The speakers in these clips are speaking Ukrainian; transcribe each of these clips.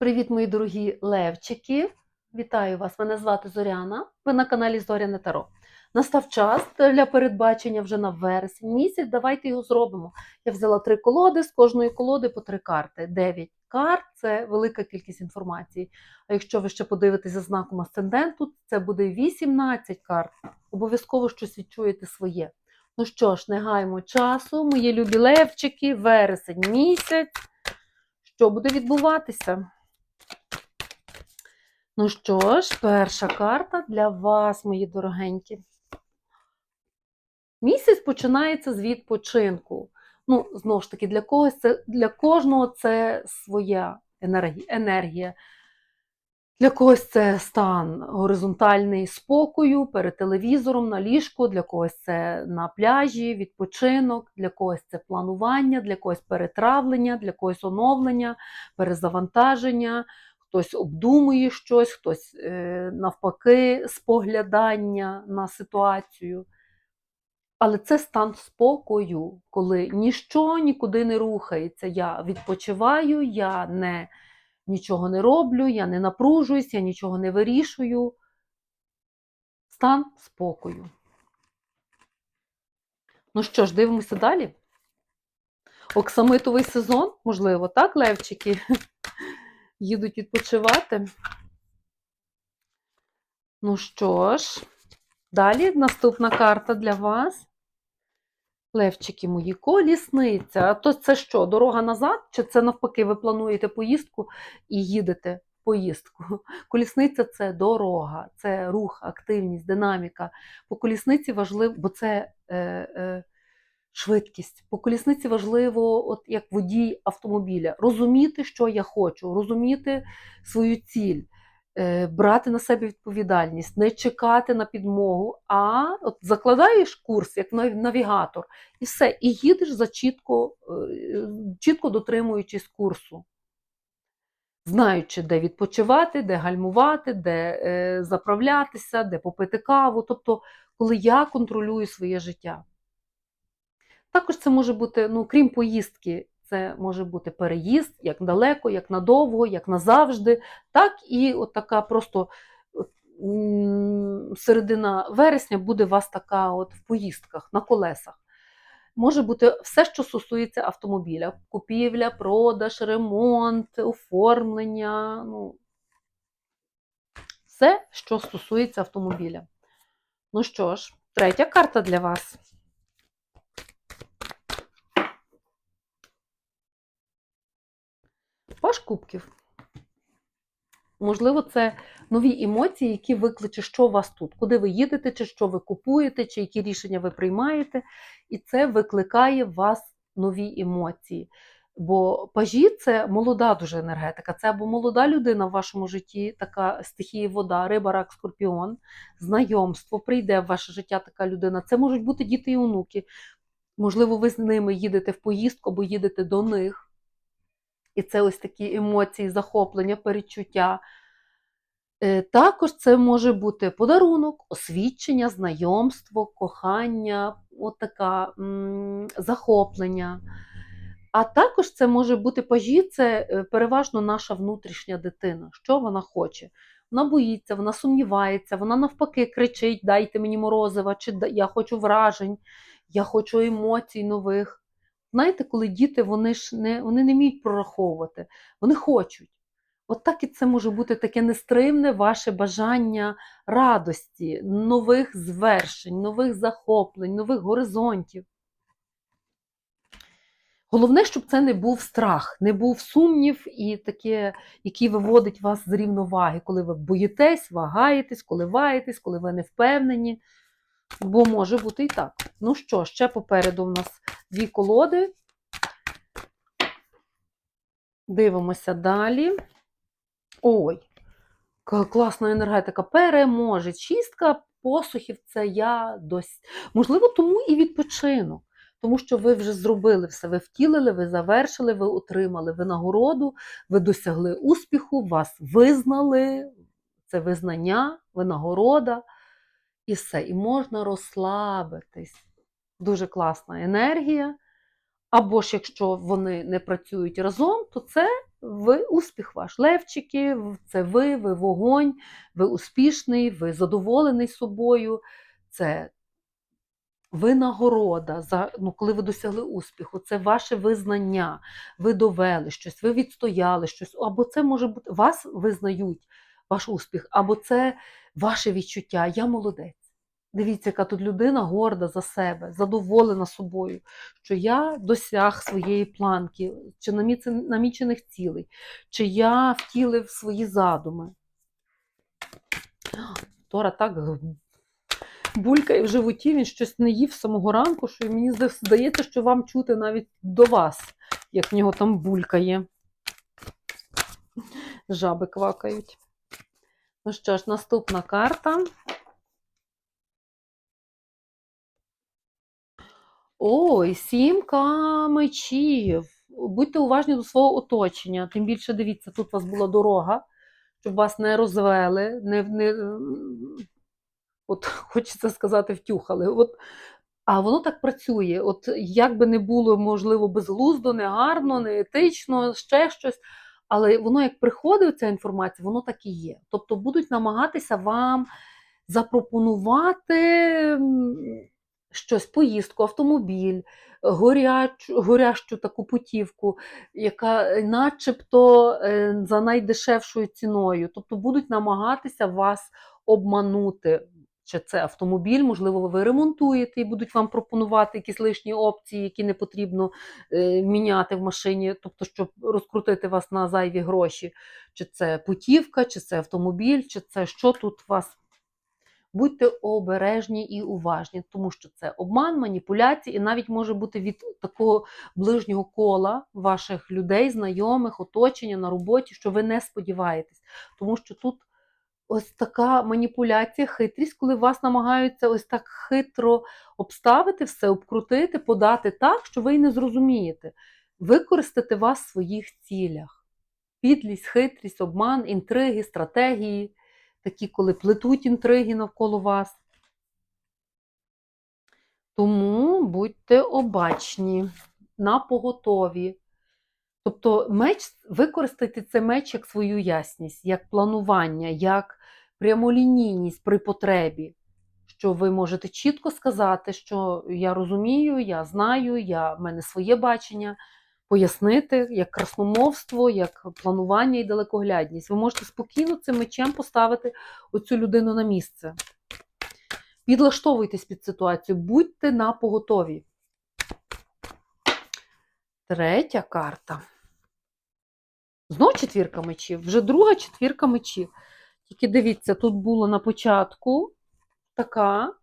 Привіт, мої дорогі левчики! Вітаю вас! Мене звати Зоряна. Ви на каналі Зоряне Таро. Настав час для передбачення вже на вересень місяць. Давайте його зробимо. Я взяла три колоди, з кожної колоди по три карти. Дев'ять карт це велика кількість інформації. А якщо ви ще подивитесь за знаком асценденту, це буде 18 карт. Обов'язково щось відчуєте своє. Ну що ж, не гаймо часу, мої любі левчики, вересень місяць. Що буде відбуватися? Ну що ж, перша карта для вас, мої дорогенькі. Місяць починається з відпочинку. Ну, знову ж таки, для когось це для кожного це своя енергія. Для когось це стан горизонтальний спокою перед телевізором, на ліжку, для когось це на пляжі, відпочинок, для когось це планування, для когось перетравлення, для когось оновлення, перезавантаження хтось обдумує щось, хтось е, навпаки споглядання на ситуацію. Але це стан спокою, коли ніщо нікуди не рухається. Я відпочиваю, я не, нічого не роблю, я не напружуюсь, я нічого не вирішую. Стан спокою. Ну що ж, дивимося далі. Оксамитовий сезон, можливо, так, Левчики? Їдуть відпочивати. Ну що ж, далі наступна карта для вас. Левчики мої, колісниця. А то це що, дорога назад? Чи це навпаки, ви плануєте поїздку і їдете в поїздку? Колісниця це дорога, це рух, активність, динаміка. По колісниці важливо, бо це. Е, е, швидкість. По колісниці важливо, от як водій автомобіля, розуміти, що я хочу, розуміти свою ціль, е, брати на себе відповідальність, не чекати на підмогу, а от закладаєш курс як навігатор, і все, і їдеш за чітко, е, чітко дотримуючись курсу. Знаючи, де відпочивати, де гальмувати, де е, заправлятися, де попити каву. Тобто, коли я контролюю своє життя. Також це може бути, ну, крім поїздки, це може бути переїзд як далеко, як надовго, як назавжди, так і от така просто середина вересня буде у вас така от в поїздках на колесах. Може бути все, що стосується автомобіля: купівля, продаж, ремонт, оформлення. ну, Все, що стосується автомобіля. Ну що ж, третя карта для вас. Паш кубків. Можливо, це нові емоції, які викличе, що у вас тут, куди ви їдете, чи що ви купуєте, чи які рішення ви приймаєте. І це викликає в вас нові емоції. Бо пажі це молода дуже енергетика. Це або молода людина в вашому житті, така стихія вода, риба, рак, скорпіон, знайомство, прийде в ваше життя така людина. Це можуть бути діти і онуки. Можливо, ви з ними їдете в поїздку або їдете до них. І це ось такі емоції, захоплення, перечуття. Е, також це може бути подарунок, освідчення, знайомство, кохання, от така, захоплення. А також це може бути пажі, це е, переважно наша внутрішня дитина, що вона хоче. Вона боїться, вона сумнівається, вона навпаки кричить: Дайте мені морозива, чи я хочу вражень, я хочу емоцій нових. Знаєте, коли діти вони ж не вони не вміють прораховувати, вони хочуть. От так і це може бути таке нестримне ваше бажання радості, нових звершень, нових захоплень, нових горизонтів. Головне, щоб це не був страх, не був сумнів, і таке, який виводить вас з рівноваги, коли ви боїтесь, вагаєтесь, коливаєтесь, коли ви не впевнені. Бо може бути і так. Ну що, ще попереду в нас дві колоди. Дивимося далі. Ой, класна енергетика. Переможе. Чистка посухів це я досі. Можливо, тому і відпочинок. Тому що ви вже зробили все, ви втілили, ви завершили, ви отримали винагороду, ви досягли успіху, вас визнали, це визнання, винагорода. І все, і можна розслабитись. Дуже класна енергія. Або ж якщо вони не працюють разом, то це ви успіх ваш. Левчики, це ви, ви вогонь, ви успішний, ви задоволений собою. Це винагорода, за, ну, коли ви досягли успіху, це ваше визнання, ви довели щось, ви відстояли щось, або це може бути, вас визнають, ваш успіх, або це ваше відчуття, я молодець. Дивіться, яка тут людина горда за себе, задоволена собою, що я досяг своєї планки, чи намічених цілей, чи я втілив свої задуми. Тора так булькає в животі, він щось не їв з самого ранку, що мені здається, що вам чути навіть до вас, як в нього там булькає. Жаби квакають. Ну що ж, наступна карта. Ой, сімка мечів. Будьте уважні до свого оточення. Тим більше дивіться, тут у вас була дорога, щоб вас не розвели, не, не от хочеться сказати, втюхали. От, а воно так працює. От як би не було, можливо, безглуздо, негарно, неетично, ще щось. Але воно як приходить, ця інформація, воно так і є. Тобто будуть намагатися вам запропонувати щось, поїздку, автомобіль, горячу, горящу таку путівку, яка начебто е, за найдешевшою ціною. Тобто будуть намагатися вас обманути. Чи це автомобіль, можливо, ви ремонтуєте і будуть вам пропонувати якісь лишні опції, які не потрібно е, міняти в машині, тобто, щоб розкрутити вас на зайві гроші. Чи це путівка, чи це автомобіль, чи це що тут вас. Будьте обережні і уважні, тому що це обман, маніпуляції, і навіть може бути від такого ближнього кола ваших людей, знайомих, оточення на роботі, що ви не сподіваєтесь. Тому що тут ось така маніпуляція, хитрість, коли вас намагаються ось так хитро обставити все, обкрутити, подати так, що ви й не зрозумієте, використати вас в своїх цілях. Підлість, хитрість, обман, інтриги, стратегії, такі, коли плетуть інтриги навколо вас. Тому будьте обачні, на поготові. Тобто меч, використайте цей меч як свою ясність, як планування, як прямолінійність при потребі. Що ви можете чітко сказати, що я розумію, я знаю, я, в мене своє бачення, пояснити як красномовство, як планування і далекоглядність. Ви можете спокійно цим мечем поставити оцю людину на місце. Підлаштовуйтесь під ситуацію, будьте на поготові. Третя карта. Знову четвірка мечів, вже друга четвірка мечів. Тільки дивіться, тут було на початку така,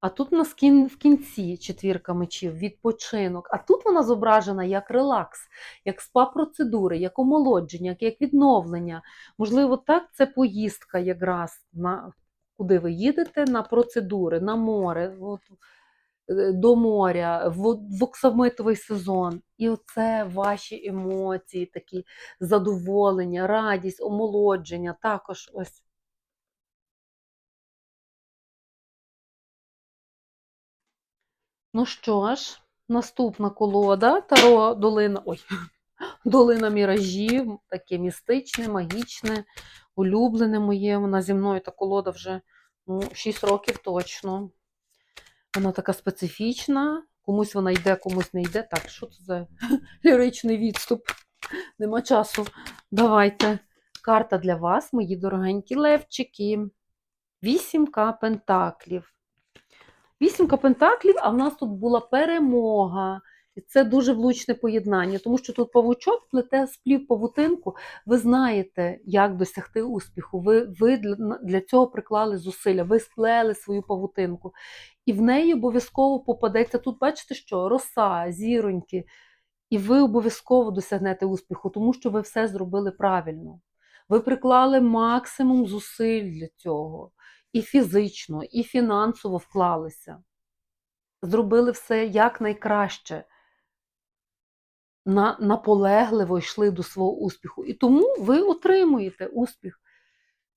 а тут у нас в кінці четвірка мечів, відпочинок. А тут вона зображена як релакс, як спа-процедури, як омолодження, як відновлення. Можливо, так, це поїздка якраз на куди ви їдете, на процедури, на море. От, е, до моря, в оксамитовий сезон. І оце ваші емоції, такі задоволення, радість, омолодження. Також ось. Ну що ж, наступна колода Таро Долина. Ой, Долина міражів, таке містичне, магічне, улюблене моє. Вона зі мною та колода вже ну, 6 років точно. Вона така специфічна. Комусь вона йде, комусь не йде. Так, що це за ліричний відступ? Нема часу. Давайте. Карта для вас, мої дорогенькі левчики. Вісімка пентаклів. Вісімка пентаклів, а в нас тут була перемога. І це дуже влучне поєднання, тому що тут павучок плете сплів павутинку. Ви знаєте, як досягти успіху. Ви, ви для, цього приклали зусилля, ви сплели свою павутинку. І в неї обов'язково попадеться тут, бачите, що роса, зіроньки, і ви обов'язково досягнете успіху, тому що ви все зробили правильно. Ви приклали максимум зусиль для цього. І фізично, і фінансово вклалися. Зробили все якнайкраще. На, наполегливо йшли до свого успіху. І тому ви отримуєте успіх.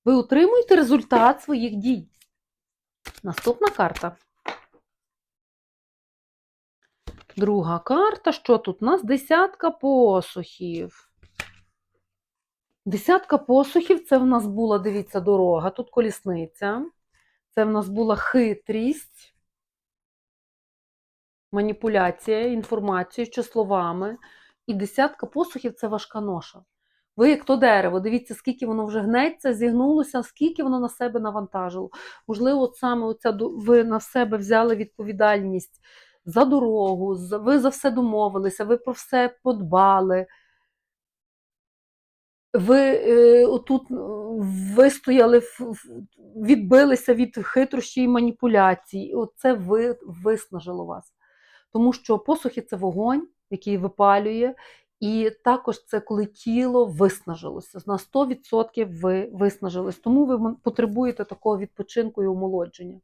Ви отримуєте результат своїх дій. Наступна карта. Друга карта. Що тут? У нас десятка посухів. Десятка посухів це в нас була, дивіться, дорога, тут колісниця. Це в нас була хитрість, маніпуляція інформацією чи словами. І десятка посухів це важка ноша. Ви, як то дерево, дивіться, скільки воно вже гнеться, зігнулося, скільки воно на себе навантажило. Можливо, от саме оця, ви на себе взяли відповідальність за дорогу, ви за все домовилися, ви про все подбали. Ви е, отут е, вистояли, відбилися від хитрощі і маніпуляцій. Оце ви виснажило вас. Тому що посухи це вогонь, який випалює, і також це коли тіло виснажилося. На 100% ви виснажились. Тому ви потребуєте такого відпочинку і омолодження.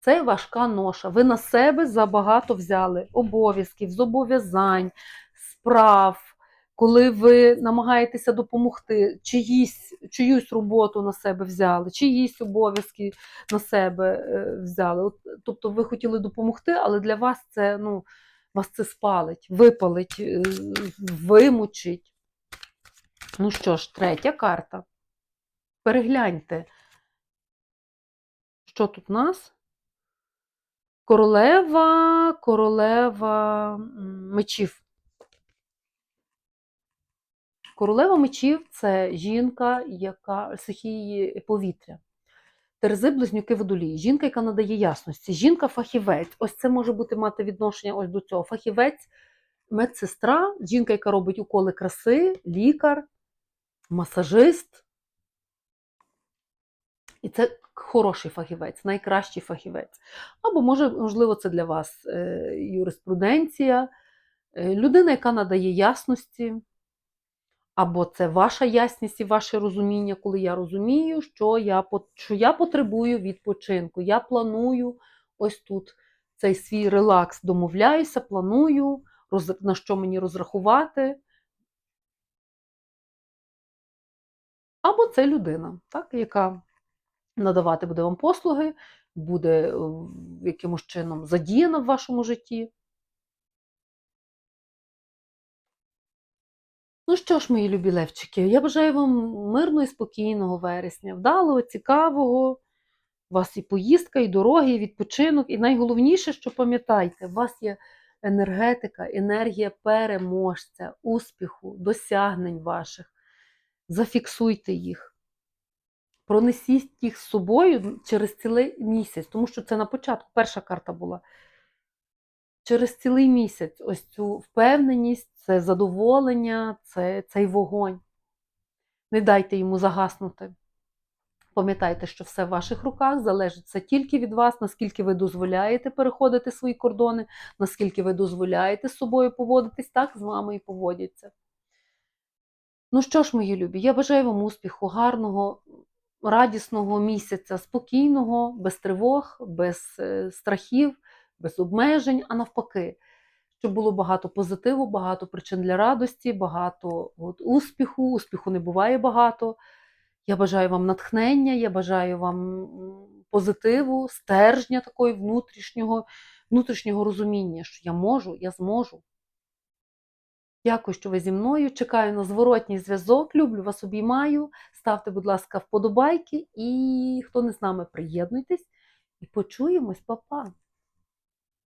Це важка ноша. Ви на себе забагато взяли обов'язків, зобов'язань, справ, коли ви намагаєтеся допомогти, чиїсь, чиюсь роботу на себе взяли, чиїсь обов'язки на себе е, взяли. От, тобто ви хотіли допомогти, але для вас це, ну, вас це спалить, випалить, е, вимучить. Ну що ж, третя карта. Перегляньте, що тут у нас? Королева, королева мечів. Королева мечів це жінка, яка стихії повітря. Терези, близнюки водолії. Жінка, яка надає ясності. Жінка-фахівець. Ось це може бути мати відношення ось до цього. Фахівець, медсестра, жінка, яка робить уколи краси, лікар, масажист. І це хороший фахівець, найкращий фахівець. Або, може, можливо, це для вас е, юриспруденція, е, людина, яка надає ясності. Або це ваша ясність і ваше розуміння, коли я розумію, що я, що я потребую відпочинку. Я планую ось тут цей свій релакс, домовляюся, планую, на що мені розрахувати. Або це людина, так, яка надавати буде вам послуги, буде е, якимось чином задіяна в вашому житті. Ну що ж, мої любі левчики, я бажаю вам мирного і спокійного вересня, вдалого, цікавого. У вас і поїздка, і дороги, і відпочинок. І найголовніше, що пам'ятайте, у вас є енергетика, енергія переможця, успіху, досягнень ваших. Зафіксуйте їх. Пронесіть їх з собою через цілий місяць, тому що це на початку перша карта була. Через цілий місяць ось цю впевненість, це задоволення, це цей вогонь. Не дайте йому загаснути. Пам'ятайте, що все в ваших руках залежить це тільки від вас, наскільки ви дозволяєте переходити свої кордони, наскільки ви дозволяєте з собою поводитись, так з вами і поводяться. Ну що ж, мої любі, я бажаю вам успіху, гарного, радісного місяця, спокійного, без тривог, без е, страхів, без обмежень, а навпаки, щоб було багато позитиву, багато причин для радості, багато от, успіху. Успіху не буває багато. Я бажаю вам натхнення, я бажаю вам позитиву, стержня такої внутрішнього, внутрішнього розуміння, що я можу, я зможу. Дякую, що ви зі мною. Чекаю на зворотній зв'язок. Люблю вас, обіймаю. Ставте, будь ласка, вподобайки. І хто не з нами, приєднуйтесь і почуємось, Па-па!